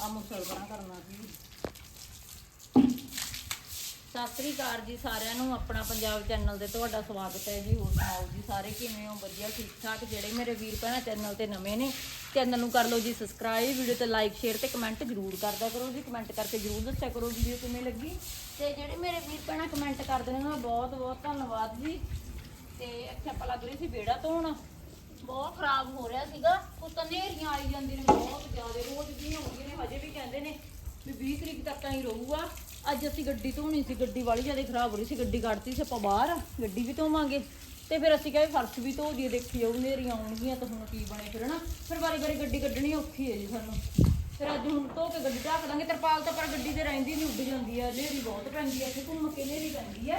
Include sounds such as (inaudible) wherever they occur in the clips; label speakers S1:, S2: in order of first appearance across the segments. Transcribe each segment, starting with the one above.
S1: ਆ ਮੁਸਲ ਕਰਨਾ ਸੀ। ਸਤਿ ਸ੍ਰੀ ਅਕਾਲ ਜੀ ਸਾਰਿਆਂ ਨੂੰ, ਆਪਣਾ ਪੰਜਾਬ ਚੈਨਲ ਤੇ ਤੁਹਾਡਾ ਸਵਾਗਤ ਹੈ ਜੀ। ਹੋਰ ਸੁਣਾਓ ਜੀ ਸਾਰੇ ਕਿਵੇਂ ਹੋ? ਵਧੀਆ ਠੀਕ ਠਾਕ ਜਿਹੜੇ ਮੇਰੇ ਵੀਰ ਭੈਣਾਂ ਚੈਨਲ ਤੇ ਨਵੇਂ ਨੇ, ਚੈਨਲ ਨੂੰ ਕਰ ਲਓ ਜੀ ਸਬਸਕ੍ਰਾਈਬ ਵੀਡੀਓ ਤੇ ਲਾਈਕ ਸ਼ੇਅਰ ਤੇ ਕਮੈਂਟ ਜ਼ਰੂਰ ਕਰਦਾ ਕਰੋ ਜੀ। ਕਮੈਂਟ ਕਰਕੇ ਜ਼ਰੂਰ ਦੱਸਿਆ ਕਰੋ ਵੀਡੀਓ ਕਿਵੇਂ ਲੱਗੀ। ਤੇ ਜਿਹੜੇ ਮੇਰੇ ਵੀਰ ਭੈਣਾਂ ਕਮੈਂਟ ਕਰਦੇ ਨੇ, ਉਹਨਾਂ ਦਾ ਬਹੁਤ ਬਹੁਤ ਧੰਨਵਾਦ ਜੀ। ਤੇ ਇੱਥੇ ਆਪਾਂ ਲੱਗ ਰਹੀ ਸੀ ਵਿਹੜਾ ਧੋਣ। ਬਹੁਤ ਖਰਾਬ ਹੋ ਰਿਹਾ ਸੀਗਾ। ਕੁਝ ਤਾਂ ਨੇਰੀਆਂ ਆਈ ਜਾਂਦੀਆਂ ਨੇ। ਬਹੁਤ ਰੋਜ਼ ਵੀ ਆਉਂਦੀਆਂ ਨੇ, ਹਜੇ ਵੀ ਕਹਿੰਦੇ ਨੇ ਵੀ 20 ਤਰੀਕ ਤੱਕ ਤਾਂ ਹੀ ਰਹੂਗਾ। ਅੱਜ ਅਸੀਂ ਗੱਡੀ ਧੋਣੀ ਸੀ, ਗੱਡੀ ਵਾਲੀ ਜ਼ਿਆਦਾ ਖਰਾਬ ਹੋ ਰਹੀ ਸੀ, ਗੱਡੀ ਕੱਢਤੀ ਸੀ ਆਪਾਂ ਬਾਹਰ, ਗੱਡੀ ਵੀ ਧੋਵਾਂਗੇ। ਤੇ ਫਿਰ ਅਸੀਂ ਕਹੇ ਫਰਸ਼ ਵੀ ਧੋ ਦਈਏ ਦੇਖੀ ਜਾਊ ਨੇਰੀਆਂ ਆਉਣਗੀਆਂ ਤਾਂ ਹੁਣ ਕੀ ਬਣੇ ਫਿਰ, ਹਨਾ? ਫਿਰ ਵਾਰੀ ਵਾਰੀ ਗੱਡੀ ਕੱਢਣੀ ਔਖੀ ਹੈ ਜੀ ਸਾਨੂੰ। ਫਿਰ ਅੱਜ ਹੁਣ ਧੋ ਕੇ ਗੱਡੀ ਢੱਕ ਦਾਂਗੇ, ਤਰਪਾਲ ਤਾਂ ਪਰ ਗੱਡੀ ਤੇ ਰਹਿੰਦੀ ਨਹੀਂ, ਉੱਡ ਜਾਂਦੀ ਹੈ ਨੇਰੀ ਬਹੁਤ ਪੈਂਦੀ ਹੈ ਇੱਥੇ ਘੁੰਮ ਕੇ ਨੇਰੀ ਪੈਂਦੀ ਹੈ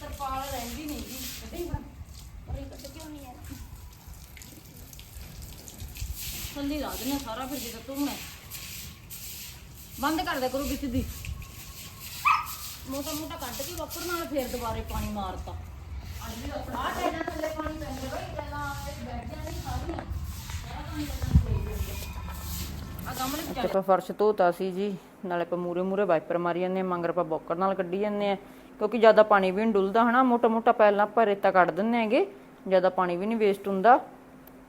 S1: ਤਰਪਾਲ ਰਹਿੰਦੀ ਨਹੀਂ ਜੀ, ਕੱਢੀ ਪਰ ਇਹ ਕੱਢ ਕਿਉਂ ਨਹੀਂ ਹੈ ਥੱਲੇ ਲਾ ਦੇਣਾ ਸਾਰਾ ਫਿਰ ਜਦੋਂ ਧੋਣਾ ਬੰਦ ਕਰ ਦਿਆ ਕਰੋ ਵਿੱਚ ਦੀ। ਮੋਟਾ ਮੋਟਾ ਕੱਢ ਕੇ ਵਾਪਰ ਨਾਲ ਫੇਰ ਦੁਬਾਰੇ ਪਾਣੀ ਮਾਰਤਾ। ਆਹ ਟੈਨਾਂ ਥੱਲੇ ਪਾਣੀ ਪੈਂਦਾ ਬਈ ਪਹਿਲਾਂ ਬੈਠ ਜਾਂਦੀ ਸਾਰੀਆਂ। ਸਾਰਾ ਪਾਣੀ ਪੈਂਦਾ ਆ ਗਮਲੇ ਵਿੱਚ
S2: ਆਪਾਂ ਫਰਸ਼ ਧੋਤਾ ਸੀ ਜੀ ਨਾਲੇ ਆਪਾਂ ਮੂਰੇ ਮੂਰੇ ਵਾਈਪਰ ਮਾਰੀ ਜਾਂਦੇ ਹਾਂ, ਮੰਗਰ ਆਪਾਂ ਬੋਕਰ ਨਾਲ ਕੱਢੀ ਜਾਂਦੇ ਆ। ਕਿਉਂਕਿ ਜ਼ਿਆਦਾ ਪਾਣੀ ਵੀ ਨਹੀਂ ਡੁੱਲਦਾ ਹਨਾ ਮੋਟਾ ਮੋਟਾ ਪਹਿਲਾਂ ਆਪਾਂ ਰੇਤਾ ਕੱਢ ਦਿੰਦੇ ਹੈਗੇ ਜ਼ਿਆਦਾ ਪਾਣੀ ਵੀ ਨਹੀਂ ਵੇਸਟ ਹੁੰਦਾ।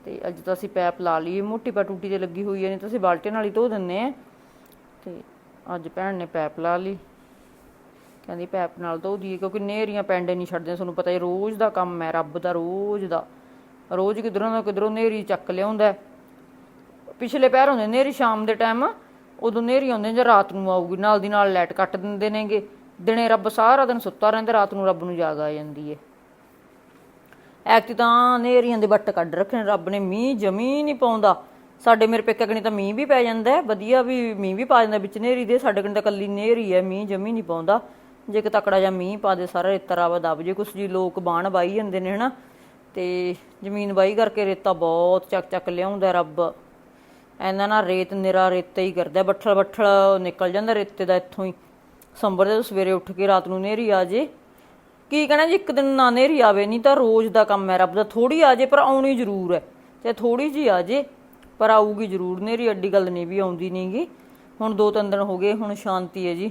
S2: ਤੇ ਅੱਜ ਤਾਂ ਅਸੀਂ ਪੈਪ ਲਾ ਲਈ ਮੋਟੀ ਪਾ ਟੂਟੀ ਤੇ ਲੱਗੀ ਹੋਈ ਹੈ ਨਹੀਂ ਤਾਂ ਅਸੀਂ ਬਾਲਟੀ ਨਾਲ ਹੀ ਧੋ ਦਿੰਦੇ ਆ। ਤੇ ਅੱਜ ਭੈਣ ਨੇ ਪੈਪ ਲਾ ਲਈ। ਕਹਿੰਦੀ ਪੈਪ ਨਾਲ ਧੋ ਦਈਏ, ਕਿਉਂਕਿ ਨੇਰੀਆਂ ਪੈਂਡੇ ਨਹੀਂ ਛੱਡਦੇ ਤੁਹਾਨੂੰ ਪਤਾ ਹੀ ਰੋਜ਼ ਦਾ ਕੰਮ ਹੈ ਰੱਬ ਦਾ, ਰੋਜ਼ ਦਾ। ਰੋਜ਼ ਕਿਧਰੋਂ ਨਾ ਕਿਧਰੋਂ ਨੇਰੀ ਚੱਕ ਲਿਆਉਂਦਾ ਪਿਛਲੇ ਪੈਰ ਹੁੰਦੇ ਨੇਰੀ, ਸ਼ਾਮ ਦੇ ਟਾਈਮ, ਉਦੋਂ ਨੇਰੀ ਆਉਂਦੇ ਜਾਂ ਰਾਤ ਨੂੰ ਆਊਗੀ, ਨਾਲ ਦੀ ਨਾਲ ਲਾਈਟ ਕੱਟ ਦਿੰਦੇ ਨੇਗੇ। ਦਿਨੇ ਰੱਬ ਸਾਰਾ ਦਿਨ ਸੁੱਤਾ ਰਹਿੰਦਾ, ਰਾਤ ਨੂੰ ਰੱਬ ਨੂੰ ਜਾਗ ਆ ਜਾਂਦੀ ਏ ਐਕਟ ਤਾਂ ਹਨੇਰੀਆਂ ਦੇ ਵੱਟ ਕੱਢ ਰੱਖੇ ਨੇ, ਰੱਬ ਨੇ ਮੀਂਹ ਜਮੀ ਨਹੀਂ ਪਾਉਂਦਾ। ਸਾਡੇ ਮੇਰੇ ਪੇਕੇ ਕਣੀ ਤਾਂ ਮੀਂਹ ਵੀ ਪੈ ਜਾਂਦਾ ਵਧੀਆ ਵੀ ਮੀਂਹ ਵੀ ਪਾ ਜਾਂਦਾ, ਵਿੱਚ ਨੇਰੀ ਦੇ, ਸਾਡੇ ਕਣੀ ਤਾਂ ਕੱਲੀ ਨੇਰੀ ਹੈ, ਮੀਂਹ ਜਮੀ ਨਹੀਂ ਪਾਉਂਦਾ। ਜੇ ਕਿ ਤਕੜਾ ਜਾਂ ਮੀਂਹ ਪਾ ਦੇ, ਸਾਰਾ ਰੇਤਾ ਰਾਵਾ ਦਬ ਜੇ, ਕੁਛ ਜੀ ਲੋਕ ਬਾਣ ਬਾਈ ਜਾਂਦੇ ਨੇ, ਹਨਾ। ਤੇ ਜ਼ਮੀਨ ਬਾਈ ਕਰਕੇ ਰੇਤਾ ਬਹੁਤ ਚੱਕ ਚੱਕ ਲਿਆਉਂਦਾ ਰੱਬ। ਐਨਾ ਨਾ ਰੇਤ, ਨਿਰਾ ਰੇਤਾ ਹੀ ਕਰਦਾ ਬੱਠਲ ਬੱਠਲ ਨਿਕਲ ਜਾਂਦਾ ਰੇਤੇ ਦਾ ਇੱਥੋਂ ਹੀ। ਸੰਬਰ ਦੇ ਸਵੇਰੇ ਉੱਠ ਕੇ ਰਾਤ ਨੂੰ ਨੇਰੀ ਆ ਜੇ। ਕੀ ਕਹਿਣਾ ਜੀ ਇੱਕ ਦਿਨ ਨਾ ਨੇਰੀ ਆਵੇ ਨਹੀਂ ਤਾਂ ਰੋਜ਼ ਦਾ ਕੰਮ ਹੈ ਰੱਬ ਦਾ ਥੋੜੀ ਆ ਜੇ ਪਰ ਆਉਣੀ ਜ਼ਰੂਰ ਹੈ। ਤੇ ਥੋੜੀ ਜੀ ਆ ਜੇ ਪਰ ਆਊਗੀ ਜ਼ਰੂਰ। ਨੇਰੀ ਅੱਡੀ ਗੱਲ ਨਹੀਂ ਵੀ ਆਉਂਦੀ ਨਹੀਂਗੀ ਹੁਣ ਦੋ ਤਿੰਨ ਦਿਨ ਹੋ ਗਏ ਹੁਣ ਸ਼ਾਂਤੀ ਹੈ ਜੀ।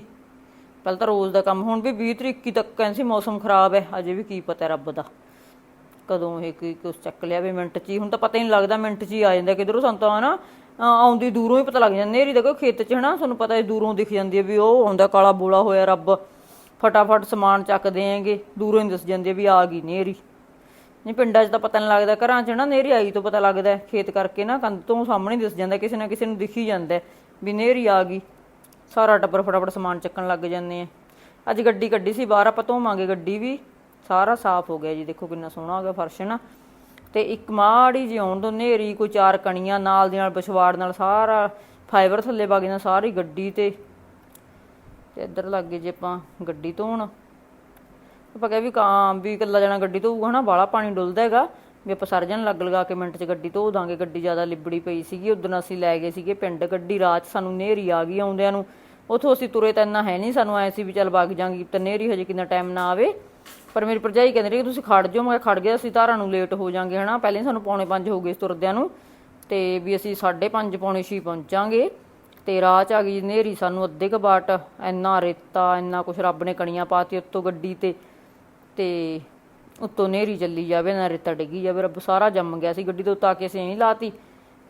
S2: ਪਹਿਲਾਂ ਤਾਂ ਰੋਜ਼ ਦਾ ਕੰਮ ਹੁਣ ਵੀ 20 ਤਰੀਕ ਤੱਕ ਕਹਿੰਦੇ ਸੀ ਮੌਸਮ ਖਰਾਬ ਹੈ ਅਜੇ ਵੀ ਕੀ ਪਤਾ ਰੱਬ ਦਾ। ਕਦੋਂ ਇਹ ਕੀ ਕੁਛ ਚੱਕ ਲਿਆ ਵੀ ਮਿੰਟ 'ਚ ਹੀ ਹੁਣ ਤਾਂ ਪਤਾ ਹੀ ਨਹੀਂ ਲੱਗਦਾ ਮਿੰਟ 'ਚ ਹੀ ਆ ਜਾਂਦਾ। ਕਿਧਰੋਂ ਸਾਨੂੰ ਤਾਂ ਹਨਾ ਅ, ਆਉਂਦੀ ਦੂਰੋਂ ਹੀ ਪਤਾ ਲੱਗ ਜਾਂਦਾ ਨੇਰੀ ਦੇਖੋ ਖੇਤ 'ਚ ਹਨਾ ਤੁਹਾਨੂੰ ਪਤਾ ਹੈ ਦੂਰੋਂ ਦਿਖ ਜਾਂਦੀ ਹੈ ਵੀ ਉਹ ਆਉਂਦਾ ਕਾਲਾ ਬੋਲਾ ਹੋਇਆ ਰੱਬ। ਫਟਾਫਟ ਸਮਾਨ ਚੱਕਦੇ ਆਂਗੇ ਦੂਰੋਂ ਹੀ ਦਿਸ ਜਾਂਦੇ ਵੀ ਆ ਗਈ ਨੇਰੀ। ਨਹੀਂ, ਪਿੰਡਾਂ 'ਚ ਤਾਂ ਪਤਾ ਨਹੀਂ ਲੱਗਦਾ। ਘਰਾਂ 'ਚ ਨਾ ਨੇਰੀ ਆਈ ਤੋਂ ਪਤਾ ਲੱਗਦਾ ਖੇਤ ਕਰਕੇ ਨਾ ਕੰਧ ਤੋਂ ਸਾਹਮਣੇ ਦਿਸ ਜਾਂਦਾ। ਕਿਸੇ ਨਾ ਕਿਸੇ ਨੂੰ ਦਿਖੀ ਜਾਂਦਾ ਵੀ ਨੇਰੀ ਆ ਗਈ। ਸਾਰਾ ਟੱਬਰ ਫਟਾਫਟ ਸਮਾਨ ਚੱਕਣ ਲੱਗ ਜਾਂਦੇ ਆ। ਅੱਜ ਗੱਡੀ ਕੱਢੀ ਸੀ ਬਾਹਰ, ਆਪਾਂ ਧੋਵਾਂਗੇ ਗੱਡੀ ਵੀ। ਸਾਰਾ ਸਾਫ਼ ਹੋ ਗਿਆ ਜੀ। ਦੇਖੋ ਕਿੰਨਾ ਸੋਹਣਾ ਹੋ ਗਿਆ ਫਰਸ਼ ਨਾ। ਤੇ ਇੱਕ ਮਾੜੀ ਜਿਹੀ ਆਉਣ ਤੋਂ ਨੇਰੀ, ਕੋਈ ਚਾਰ ਕਣੀਆਂ ਨਾਲ ਦੀ ਨਾਲ ਪਿਛਵਾੜ ਨਾਲ ਸਾਰਾ ਫਾਈਬਰ ਥੱਲੇ ਵਗ ਜਾਂਦਾ ਸਾਰੀ ਗੱਡੀ ਤੇ ਤੇ ਇੱਧਰ ਲੱਗ ਗਏ ਜੇ ਆਪਾਂ ਗੱਡੀ ਧੋਣ। ਆਪਾਂ ਕਹਿ ਵੀ ਕਾਂ ਵੀ ਇਕੱਲਾ ਜਾਣਾ ਗੱਡੀ ਧੋਊਗਾ ਹਨਾ, ਬਾਹਲਾ ਪਾਣੀ ਡੁੱਲਦਾ ਹੈਗਾ। ਵੀ ਆਪਾਂ ਸਾਰੇ ਲੱਗ ਲਗਾ ਕੇ ਮਿੰਟ 'ਚ ਗੱਡੀ ਧੋ ਦਾਂਗੇ, ਗੱਡੀ ਜ਼ਿਆਦਾ ਲਿਬੜੀ ਪਈ ਸੀਗੀ ਉਦੋਂ ਅਸੀਂ ਲੈ ਗਏ ਸੀਗੇ ਪਿੰਡ ਗੱਡੀ, ਰਾਤ ਸਾਨੂੰ ਨੇਰੀ ਆ ਗਈ ਆਉਂਦਿਆਂ ਨੂੰ। ਉਥੋਂ ਅਸੀਂ ਤੁਰੇ ਤਾਂ ਇੰਨਾ ਹੈ ਨਹੀਂ, ਸਾਨੂੰ ਐ ਸੀ ਵੀ ਚੱਲ ਵਗ ਜਾਾਂਗੀ, ਤਾਂ ਨੇਰੀ ਹਜੇ ਕਿੰਨਾ ਟਾਈਮ ਨਾ ਆਵੇ। ਪਰ ਮੇਰੀ ਭਰਜਾਈ ਕਹਿੰਦੀ ਰਹੀ, ਤੁਸੀਂ ਖੜ ਜਾਓ। ਮੈਂ ਖੜ ਗਿਆ, ਅਸੀਂ ਧਾਰਾਂ ਨੂੰ ਲੇਟ ਹੋ ਜਾਾਂਗੇ ਹਨਾ। ਪਹਿਲੇ ਸਾਨੂੰ ਪੌਣੇ 5 ਹੋ ਗਏ ਤੁਰਦਿਆਂ ਨੂੰ। ਤੇ ਵੀ ਅਸੀਂ 5:30 ਪੌਣੇ 6 ਪਹੁੰਚਾਂਗੇ। ਤੇ ਰਾਹ 'ਚ ਆ ਗਈ ਨੇਰੀ ਸਾਨੂੰ ਅੱਧੇ ਕ ਬਾਟ, ਇੰਨਾ ਰੇਤਾ, ਇੰਨਾ ਕੁਛ ਰੱਬ ਨੇ ਕਣੀਆਂ ਪਾਤੀ ਉੱਤੋਂ ਗੱਡੀ ਤੇ ਤੇ ਉੱਤੋਂ ਨੇਰੀ ਚੱਲੀ ਜਾਵੇ, ਨਾ ਰੇਤਾ ਡਿੱਗੀ ਜਾਵੇ, ਰੱਬ ਸਾਰਾ ਜੰਮ ਗਿਆ ਸੀ ਗੱਡੀ ਤੋਂ ਉਤਾ ਕੇ ਅਸੀਂ ਨਹੀਂ ਲਾਤੀ।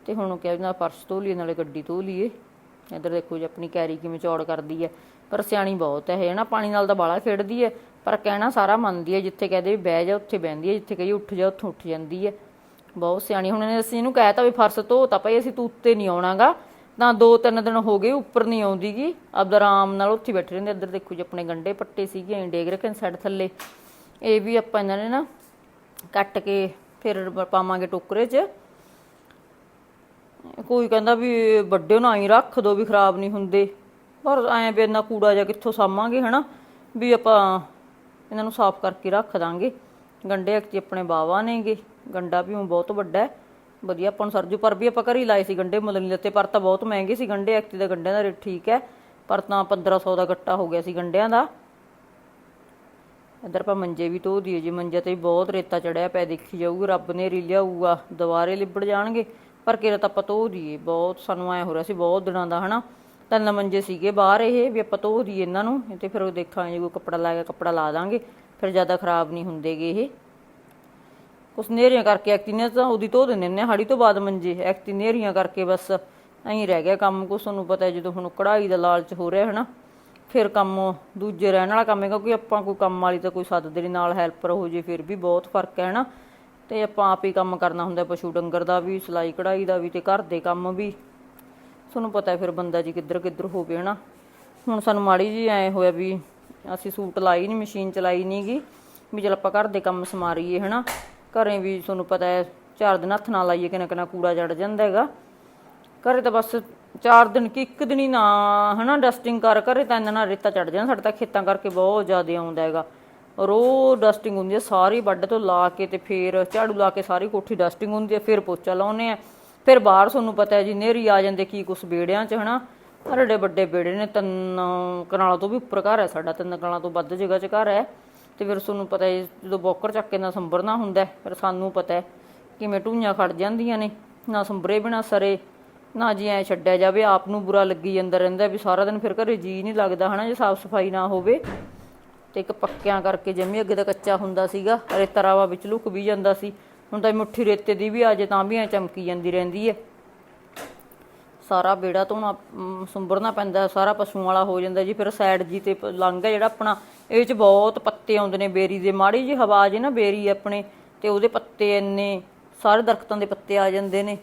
S2: ਤੇ ਹੁਣ ਕਿਹਾ ਵੀ ਨਾ ਫਰਸ਼ ਧੋ ਲਈਏ, ਨਾਲੇ ਗੱਡੀ ਧੋ ਲਈਏ। ਇੱਧਰ ਦੇਖੋ ਜੀ ਆਪਣੀ ਕੈਰੀ ਕਿਵੇਂ ਚੌੜ ਕਰਦੀ ਹੈ। ਪਰ ਸਿਆਣੀ ਬਹੁਤ ਹੈ, ਇਹ ਨਾ ਪਾਣੀ ਨਾਲ ਤਾਂ ਬਾਲਾ ਖੇਡਦੀ ਹੈ, ਪਰ ਕਹਿਣਾ ਸਾਰਾ ਮੰਨਦੀ ਹੈ, ਜਿੱਥੇ ਕਹਦੇ ਵੀ ਬਹਿ ਜਾ, ਉੱਥੇ ਬਹਿੰਦੀ ਹੈ, ਜਿੱਥੇ ਕਹੀ ਉੱਠ ਜਾ, ਉੱਥੋਂ ਉੱਠ ਜਾਂਦੀ ਹੈ। ਬਹੁਤ ਸਿਆਣੀ, ਹੁਣ ਅਸੀਂ ਇਹਨੂੰ ਕਹਿਤਾ ਵੀ ਫਰਸ਼ ਧੋ ਤਾਂ ਪਈ ਅਸੀਂ ਤੂੰ ਉੱਤੇ ਨਹੀਂ ਆਉਣਾਗਾ। ਤਾਂ ਦੋ ਤਿੰਨ ਦਿਨ ਹੋ ਗਏ, ਉੱਪਰ ਨਹੀਂ ਆਉਂਦੀਗੀ। ਆਪਦਾ ਆਰਾਮ ਨਾਲ ਉੱਥੇ ਬੈਠੇ ਰਹਿੰਦੇ। ਇੱਧਰ ਦੇਖੋ ਜੀ, ਆਪਣੇ ਗੰਡੇ ਪੱਟੇ ਸੀਗੇ ਐਂ ਡੇਗ ਰੱਖੇ ਸਾਈਡ ਥੱਲੇ। ਇਹ ਵੀ ਆਪਾਂ ਇਹਨਾਂ ਨੇ ਨਾ ਕੱਟ ਕੇ ਫਿਰ ਪਾਵਾਂਗੇ ਟੋਕਰੇ 'ਚ। ਕੋਈ ਕਹਿੰਦਾ ਵੀ ਵੱਡੇ ਨਾ ਹੀ ਰੱਖ ਦੋ ਵੀ ਖਰਾਬ ਨਹੀਂ ਹੁੰਦੇ। ਪਰ ਐਂ ਵੀ ਇੰਨਾ ਕੂੜਾ ਜਾਂ ਕਿੱਥੋਂ ਸਾਮਾਂਗੇ, ਹਨਾ? ਵੀ ਆਪਾਂ ਇਹਨਾਂ ਨੂੰ ਸਾਫ਼ ਕਰਕੇ ਰੱਖ ਦਾਂਗੇ। ਗੰਡੇ ਐਕਚੁਅਲੀ ਆਪਣੇ ਬਾਵਾ ਨੇਗੇ। ਗੰਡਾ ਵੀ ਊਂ ਬਹੁਤ ਵੱਡਾ ਹੈ। ਵਧੀਆ, ਆਪਾਂ ਨੂੰ ਸਰਜੂ ਪਰ ਵੀ ਆਪਾਂ ਘਰ ਲਾਏ ਸੀ ਗੰਡੇ, ਮੁੱਲ ਨਹੀਂ ਲੱਤੇ ਪਰ ਤਾਂ ਬਹੁਤ ਮਹਿੰਗੇ ਸੀ ਗੰਡੇ ਐਕਚੁਅਲੀ ਦਾ ਗੰਡਿਆਂ ਦਾ ਰੇਟ ਠੀਕ ਹੈ, ਪਰ ਤਾਂ 1500 ਦਾ ਗੱਟਾ ਹੋ ਗਿਆ ਸੀ ਗੰਡਿਆਂ ਦਾ। ਇੱਧਰ ਆਪਾਂ ਮੰਜੇ ਵੀ ਧੋ ਦਈਏ ਜੀ, ਮੰਜੇ ਤੇ ਬਹੁਤ ਰੇਤਾ ਚੜਿਆ ਪਿਆ, ਦੇਖੀ ਜਾਊਗੀ, ਰੱਬ ਨੇ ਰੀ ਲਿਆਊਗਾ, ਦੁਬਾਰੇ ਲਿਬੜ ਜਾਣਗੇ, ਪਰ ਕਿਰਾ ਤਾਂ ਆਪਾਂ ਧੋ ਦੀਏ ਬਹੁਤ ਸਾਨੂੰ ਐ ਹੋ ਰਿਹਾ ਸੀ, ਬਹੁਤ ਦਿਨਾਂ ਦਾ, ਹਨਾ। ਤਿੰਨ ਮੰਜੇ ਸੀਗੇ ਬਾਹਰ ਇਹ, ਵੀ ਆਪਾਂ ਧੋ ਦੀਏ ਇਹਨਾਂ ਨੂੰ ਤੇ ਫਿਰ ਉਹ ਦੇਖਾਂਗੇ, ਕੋਈ ਕੱਪੜਾ ਲਾ ਕੇ ਕੱਪੜਾ ਲਾ ਦਾਂਗੇ, ਫਿਰ ਜ਼ਿਆਦਾ ਖਰਾਬ ਨਹੀਂ ਹੁੰਦੇਗੇ ਇਹ। ਕੁਛ ਨੇਰੀਆਂ ਕਰਕੇ ਐਕਟੀ ਨੇ ਤਾਂ ਉਹਦੀ ਧੋ ਦਿੰਦੇ ਨੇ, ਹਾੜੀ ਤੋਂ ਬਾਅਦ ਮੰਜੇ ਐਕਟੀ ਨੇਰੀਆਂ ਕਰਕੇ ਬਸ ਐਂ ਰਹਿ ਗਿਆ ਕੰਮ ਕੁਛ ਤੁਹਾਨੂੰ ਪਤਾ ਹੈ ਜਦੋਂ ਹੁਣ ਕਢਾਈ ਦਾ ਲਾਲਚ ਹੋ ਰਿਹਾ, ਹਨਾ। ਫਿਰ ਕੰਮ ਦੂਜੇ ਰਹਿਣ ਵਾਲਾ ਕੰਮ ਹੈ ਕਿਉਂਕਿ ਆਪਾਂ ਕੋਈ ਕੰਮ ਵਾਲੀ ਤਾਂ ਕੋਈ ਸੱਦਦੇ ਨਹੀਂ ਨਾਲ ਹੈਲਪਰ ਹੋ ਜੇ, ਫਿਰ ਵੀ ਬਹੁਤ ਫ਼ਰਕ ਹੈ ਨਾ ਤੇ ਆਪਾਂ ਆਪ ਹੀ ਕੰਮ ਕਰਨਾ ਹੁੰਦਾ ਪਸ਼ੂ ਡੰਗਰ ਦਾ ਵੀ, ਸਿਲਾਈ ਕਢਾਈ ਦਾ ਵੀ ਤੇ ਘਰ ਦੇ ਕੰਮ ਵੀ। ਤੁਹਾਨੂੰ ਪਤਾ ਹੈ ਫਿਰ ਬੰਦਾ ਜੀ ਕਿੱਧਰ ਕਿੱਧਰ ਹੋਵੇ ਨਾ ਹੁਣ ਸਾਨੂੰ ਮਾੜੀ ਜੀ ਐ ਹੋਇਆ ਵੀ ਅਸੀਂ ਸੂਟ ਲਾਈ ਨਹੀਂ ਮਸ਼ੀਨ ਚਲਾਈ ਨਹੀਂਗੀ ਵੀ ਚਲ ਆਪਾਂ ਘਰ ਦੇ ਕੰਮ ਸਮਾਰੀਏ, ਹਨਾ। ਘਰੇ ਵੀ ਤੁਹਾਨੂੰ ਪਤਾ ਹੈ, ਚਾਰ ਦਿਨ ਹੱਥ ਨਾਲ ਲਾਈਏ, ਕਿਨਾ ਕਿਨਾ ਕੂੜਾ ਜੜ ਜਾਂਦਾ ਹੈਗਾ। ਘਰੇ ਤਾਂ ਬਸ ਚਾਰ ਦਿਨ ਕਿ ਇੱਕ ਦਿਨ ਹੀ ਨਾ, ਹਨਾ ਡਸਟਿੰਗ ਕਰ, ਘਰੇ ਤਾਂ ਇੰਨਾ ਨਾ ਰੇਤਾ ਚੜ ਜਾਂਦਾ, ਸਾਡੇ ਤਾਂ ਖੇਤਾਂ ਕਰਕੇ ਬਹੁਤ ਜ਼ਿਆਦਾ ਆਉਂਦਾ ਹੈਗਾ। ਰੋ ਡਸਟਿੰਗ ਹੁੰਦੀ ਹੈ, ਸਾਰੀ ਵੱਡ ਤੋਂ ਲਾ ਕੇ ਤੇ ਫਿਰ ਝਾੜੂ ਲਾ ਕੇ ਸਾਰੀ ਕੋਠੀ ਡਸਟਿੰਗ ਹੁੰਦੀ ਹੈ, ਫਿਰ ਪੋਚਾ ਲਾਉਨੇ ਆ ਫਿਰ ਬਾਹਰ ਤੁਹਾਨੂੰ ਪਤਾ ਹੈ ਜੀ ਨੇਰੀ ਆ ਜਾਂਦੇ ਕੀ ਕੁਛ ਬੇੜਿਆਂ 'ਚ, ਹਨਾ। ਅਰੜੇ ਵੱਡੇ ਬੇੜੇ ਨੇ, ਤਿੰਨ ਕਨਾਲਾਂ ਤੋਂ ਵੀ ਉੱਪਰ ਘਰ ਹੈ ਸਾਡਾ, ਤਿੰਨ ਕਨਾਲਾਂ ਤੋਂ ਵੱਧ ਜਗ੍ਹਾ 'ਚ ਘਰ ਹੈ। ਤੇ ਫਿਰ ਤੁਹਾਨੂੰ ਪਤਾ ਹੈ ਜਦੋਂ ਬੋਕਰ ਚੱਕ ਕੇ ਨਾ ਸੰਭਰਨਾ ਹੁੰਦਾ, ਫਿਰ ਸਾਨੂੰ ਪਤਾ ਹੈ ਕਿਵੇਂ ਢੂਈਆਂ ਖੜ ਜਾਂਦੀਆਂ ਨੇ, ਨਾ ਸੰਭਰੇ ਬਿਨਾ ਸਰੇ, ਨਾ ਜੀ ਐ ਛੱਡਿਆ ਜਾਵੇ, ਆਪ ਨੂੰ ਬੁਰਾ ਲੱਗੀ ਜਾਂਦਾ ਰਹਿੰਦਾ ਵੀ ਸਾਰਾ ਦਿਨ ਫਿਰ ਘਰੇ ਜੀ ਨਹੀਂ ਲੱਗਦਾ ਹਨਾ, ਜੇ ਸਾਫ਼ ਸਫ਼ਾਈ ਨਾ ਹੋਵੇ। ਤੇ ਇੱਕ ਪੱਕਿਆਂ ਕਰਕੇ ਜੰਮੀ ਅੱਗੇ ਦਾ ਕੱਚਾ ਹੁੰਦਾ ਸੀਗਾ ਰੇਤਾ ਰਾਵਾ ਵਿੱਚ ਲੁਕ ਵੀ ਜਾਂਦਾ ਸੀ, ਹੁਣ ਤਾਂ ਮੁੱਠੀ ਰੇਤੇ ਦੀ ਵੀ ਆ ਜੇ ਤਾਂ ਵੀ ਐ ਚਮਕੀ ਜਾਂਦੀ ਰਹਿੰਦੀ ਹੈ ਸਾਰਾ ਬੇੜਾ ਧੋਣਾ ਸੁੰਬਰਨਾ ਪੈਂਦਾ, ਸਾਰਾ ਪਸ਼ੂਆਂ ਵਾਲਾ ਹੋ ਜਾਂਦਾ ਜੀ, ਫਿਰ ਸਾਈਡ ਜੀ ਤੇ ਲੰਘ ਹੈ ਜਿਹੜਾ ਆਪਣਾ ਇਹ ਚ ਬਹੁਤ ਪੱਤੇ ਆਉਂਦੇ ਨੇ ਬੇਰੀ ਦੇ, ਮਾੜੀ ਜੀ ਹਵਾ ਜੇ ਨਾ ਬੇਰੀ ਆਪਣੇ, ਤੇ ਉਹਦੇ ਪੱਤੇ ਇੰਨੇ, ਸਾਰੇ ਦਰਖਤਾਂ ਦੇ ਪੱਤੇ ਆ ਜਾਂਦੇ ਨੇ।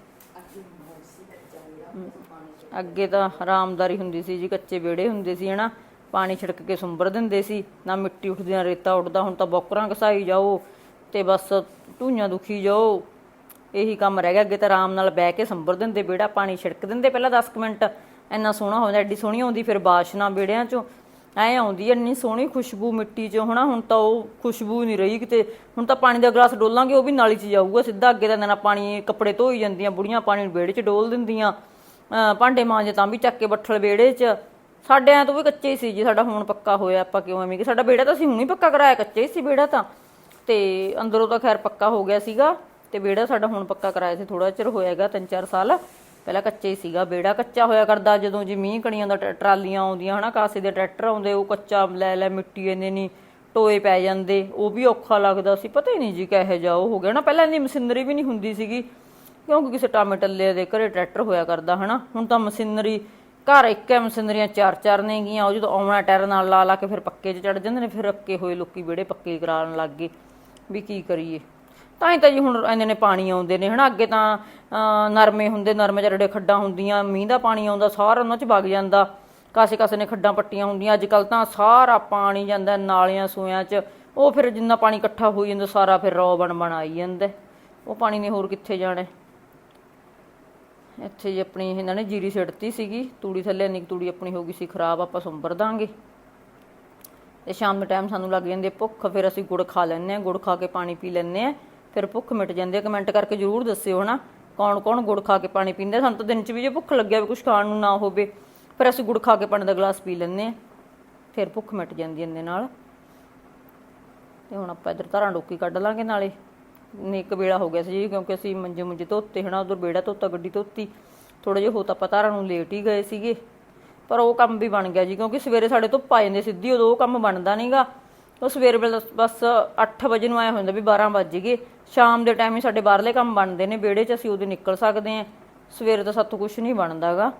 S2: ਅੱਗੇ ਤਾਂ ਆਰਾਮਦਾਰੀ ਹੁੰਦੀ ਸੀ ਜੀ, ਕੱਚੇ ਵਿਹੜੇ ਹੁੰਦੇ ਸੀ, ਹਨਾ। ਪਾਣੀ ਛਿੜਕ ਕੇ ਸੁੰਬਰ ਦਿੰਦੇ ਸੀ, ਨਾ ਮਿੱਟੀ ਉੱਠਦੀ ਨਾ ਰੇਤਾ ਉੱਡਦਾ, ਹੁਣ ਤਾਂ ਬੋਕਰਾਂ ਘਸਾਈ ਜਾਓ, ਤੇ ਬਸ ਧੂਈਆਂ ਦੁਖੀ ਜਾਓ। ਇਹੀ ਕੰਮ ਰਹਿ ਗਿਆ, ਅੱਗੇ ਤਾਂ ਆਰਾਮ ਨਾਲ ਬਹਿ ਕੇ ਸੰਭਰ ਦਿੰਦੇ, ਵਿਹੜਾ ਪਾਣੀ ਛਿੜਕ ਦਿੰਦੇ, ਪਹਿਲਾਂ 10 ਕੁ ਮਿੰਟ। ਇੰਨਾ ਸੋਹਣਾ ਹੋ ਜਾਂਦਾ, ਐਡੀ ਸੋਹਣੀ ਆਉਂਦੀ, ਫਿਰ ਬਾਸ਼ਨਾ ਵਿਹੜਿਆਂ ਚੋਂ ਐ ਆਉਂਦੀ ਐ, ਇੰਨੀ ਸੋਹਣੀ ਖੁਸ਼ਬੂ ਮਿੱਟੀ ਚੋਂ, ਹਨਾ, ਹੁਣ ਤਾਂ ਉਹ ਖੁਸ਼ਬੂ ਨਹੀਂ ਰਹੀ ਕਿਤੇ। ਹੁਣ ਤਾਂ ਪਾਣੀ ਦਾ ਗਲਾਸ ਡੋਲਾਂਗੇ, ਉਹ ਵੀ ਨਾਲੀ 'ਚ ਜਾਊਗਾ ਸਿੱਧਾ, ਅੱਗੇ ਦਾ ਨਾ ਪਾਣੀ ਕੱਪੜੇ ਧੋਈ ਜਾਂਦੀਆਂ, ਬੁੜੀਆਂ ਪਾਣੀ ਵਿਹੜੇ 'ਚ ਡੋਲ ਦਿੰਦੀਆਂ। ਅਹ ਭਾਂਡੇ ਮਾਂਜੇ ਤਾਂ ਵੀ ਚੱਕ ਕੇ ਬੱਠਲ ਵਿਹੜੇ 'ਚ। ਸਾਡੇ ਐ ਤੋਂ ਵੀ ਕੱਚੇ ਹੀ ਸੀ ਜੀ, ਸਾਡਾ ਹੁਣ ਪੱਕਾ ਹੋਇਆ, ਆਪਾਂ ਕਿਉਂ ਐਵੇਂ ਕਿ ਸਾਡਾ ਵਿਹੜਾ ਤਾਂ ਅਸੀਂ ਹੁਣੀ ਪੱਕਾ ਕਰਾਇਆ, ਕੱਚੇ ਹੀ ਸੀ ਵਿਹੜਾ ਤਾਂ। ਤੇ ਅੰਦਰੋਂ ਤਾਂ ਖੈਰ ਪੱਕਾ ਹੋ ਗਿਆ ਸੀਗਾ, ਤੇ ਵਿਹੜਾ ਸਾਡਾ ਹੁਣ ਪੱਕਾ ਕਰਾਇਆ ਸੀ ਥੋੜਾ ਚਿਰ ਹੋਇਆਗਾ ਤਿੰਨ ਚਾਰ ਸਾਲ। ਪਹਿਲਾਂ ਕੱਚੇ ਹੀ ਸੀਗਾ, ਵਿਹੜਾ ਕੱਚਾ ਹੋਇਆ ਕਰਦਾ ਜਦੋਂ ਜੀ ਮੀਂਹ ਕਣੀਆਂ ਦਾ ਟਰੈ- ਟਰਾਲੀਆਂ ਆਉਂਦੀਆਂ ਹਨਾ, ਕਾਸੇ ਦੇ ਟਰੈਕਟਰ ਆਉਂਦੇ, ਉਹ ਕੱਚਾ ਲੈ ਲੈ ਮਿੱਟੀ ਇੰਨੇ ਨਹੀਂ ਟੋਏ ਪੈ ਜਾਂਦੇ, ਉਹ ਵੀ ਔਖਾ ਲੱਗਦਾ ਸੀ, ਪਤਾ ਹੀ ਨਹੀਂ ਜੀ ਕਿਹੋ ਜਿਹਾ ਉਹ ਹੋ ਗਿਆ ਨਾ ਪਹਿਲਾਂ ਇੰਨੀ ਮਸ਼ੀਨਰੀ ਵੀ ਨਹੀਂ ਹੁੰਦੀ ਸੀਗੀ, ਕਿਉਂਕਿ ਕਿਸੇ ਟਾਮੇ ਟੱਲੇ ਦੇ ਘਰੇ ਟਰੈਕਟਰ ਹੋਇਆ ਕਰਦਾ ਹਨਾ, ਹੁਣ ਤਾਂ ਮਸ਼ੀਨਰੀ, ਘਰ ਇੱਕ ਹੈ, ਮਸ਼ੀਨਰੀਆਂ ਚਾਰ ਚਾਰ ਨੇ ਗੀਆਂ, ਉਹ ਜਦੋਂ ਆਉਣਾ ਟਾਇਰ ਨਾਲ ਲਾ ਲਾ ਕੇ ਫਿਰ ਪੱਕੇ 'ਚ ਚੜ ਜਾਂਦੇ ਨੇ, ਫਿਰ ਅੱਕੇ ਹੋਏ ਲੋਕੀ ਵਿਹੜੇ ਪੱਕੇ ਕਰਾਉਣ ਲੱਗ ਗਏ, ਵੀ ਕੀ ਕਰੀਏ। ਤਾਂ ਹੀ ਤਾਂ ਜੀ ਹੁਣ ਇੰਨੇ ਨੇ ਪਾਣੀ ਆਉਂਦੇ ਨੇ ਹਨਾ? ਅੱਗੇ ਤਾਂ ਅਹ, ਨਰਮੇ ਹੁੰਦੇ ਨਰਮੇ ਚ ਖੱਡਾਂ ਹੁੰਦੀਆਂ ਮੀਂਹ ਦਾ ਪਾਣੀ ਆਉਂਦਾ ਸਾਰਾ ਉਹਨਾਂ ਚ ਵਗ ਜਾਂਦਾ। ਕਾਸੇ ਕਾਸੇ ਨੇ ਖੱਡਾਂ ਪੱਟੀਆਂ ਹੁੰਦੀਆਂ ਅੱਜ ਕੱਲ ਤਾਂ ਸਾਰਾ ਪਾਣੀ ਜਾਂਦਾ ਨਾਲੀਆਂ ਸੂਇਆਂ ਚ। ਉਹ ਫਿਰ ਜਿੰਨਾ ਪਾਣੀ ਇਕੱਠਾ ਹੋਈ ਜਾਂਦਾ ਸਾਰਾ ਫਿਰ ਰੋ ਬਣ ਬਣ ਆਈ ਜਾਂਦਾ। ਉਹ ਪਾਣੀ ਨੇ ਹੋਰ ਕਿੱਥੇ ਜਾਣਾ? ਇੱਥੇ ਜੀ ਆਪਣੀ ਇਹਨਾਂ ਨੇ ਜੀਰੀ ਸਿੱਟਤੀ ਸੀਗੀ ਤੂੜੀ ਥੱਲੇ ਇੰਨੀ ਕੁ ਤੂੜੀ ਆਪਣੀ ਹੋ ਗਈ ਸੀ ਖਰਾਬ ਆਪਾਂ ਸੁੰਬਰ ਦਾਂਗੇ। ਤੇ ਸ਼ਾਮ ਦੇ ਟਾਈਮ ਸਾਨੂੰ ਲੱਗ ਜਾਂਦੀ ਹੈ ਭੁੱਖ ਫਿਰ ਅਸੀਂ ਗੁੜ ਖਾ ਲੈਂਦੇ ਆ ਗੁੜ ਖਾ ਕੇ ਪਾਣੀ ਪੀ ਲੈਂਦੇ ਆ ਫਿਰ ਭੁੱਖ ਮਿਟ ਜਾਂਦੀ ਹੈ ਕਮੈਂਟ ਕਰਕੇ ਜਰੂਰ ਦੱਸਿਓ, ਹਨਾ? ਕੌਣ ਕੌਣ ਗੁੜ ਖਾ ਕੇ ਪਾਣੀ ਪੀਂਦਾ? ਸਾਨੂੰ ਤਾਂ ਦਿਨ 'ਚ ਵੀ ਜੇ ਭੁੱਖ ਲੱਗਿਆ ਵੀ ਕੁਝ ਖਾਣ ਨੂੰ ਨਾ ਹੋਵੇ, ਫਿਰ ਅਸੀਂ ਗੁੜ ਖਾ ਕੇ ਪਾਣੀ ਦਾ ਗਲਾਸ ਪੀ ਲੈਂਦੇ ਆ। ਫਿਰ ਭੁੱਖ ਮਿਟ ਜਾਂਦੀ ਇਹਦੇ ਨਾਲ। ਤੇ ਹੁਣ ਆਪਾਂ ਇੱਧਰ ਧਾਰਾਂ ਡੋਕੀ ਕੱਢ ਲਾਂਗੇ ਨਾਲੇ। ਇੱਕ ਵੇਲਾ ਹੋ ਗਿਆ ਸੀ ਜੀ, ਕਿਉਂਕਿ ਅਸੀਂ ਮੰਜੇ ਮੁੰਜੇ ਧੋਤੇ, ਹਨਾ? ਉਧਰ ਬੇੜਾ ਧੋਤਾ, ਗੱਡੀ ਧੋਤੀ। ਥੋੜਾ ਜਿਹਾ ਹੋ ਤਾਂ ਆਪਾਂ ਧਾਰਾਂ ਨੂੰ ਲੇਟ ਹੀ ਗਏ ਸੀਗੇ। ਪਰ ਉਹ ਕੰਮ ਵੀ ਬਣ ਗਿਆ ਜੀ, ਕਿਉਂਕਿ ਸਵੇਰੇ ਸਾਡੇ ਧੁੱਪ ਆ ਜਾਂਦੇ ਸਿੱਧੀ, ਉਦੋਂ ਉਹ ਕੰਮ ਬਣਦਾ ਨਹੀਂਗਾ ਉਹ ਸਵੇਰ ਵੇਲੇ ਬਸ 8 ਵਜੇ ਨੂੰ ਆਇਆ ਹੁੰਦਾ ਵੀ 12 ਵੱਜ ਗਏ। ਸ਼ਾਮ ਦੇ ਟਾਈਮ ਹੀ ਸਾਡੇ ਬਾਹਰਲੇ ਕੰਮ ਬਣਦੇ ਨੇ, ਵਿਹੜੇ 'ਚ ਅਸੀਂ ਉਹਦੇ ਨਿਕਲ ਸਕਦੇ ਆਂ ਸਵੇਰੇ ਤਾਂ ਸਾਤੋਂ ਕੁਝ ਨਹੀਂ ਬਣਦਾਗਾ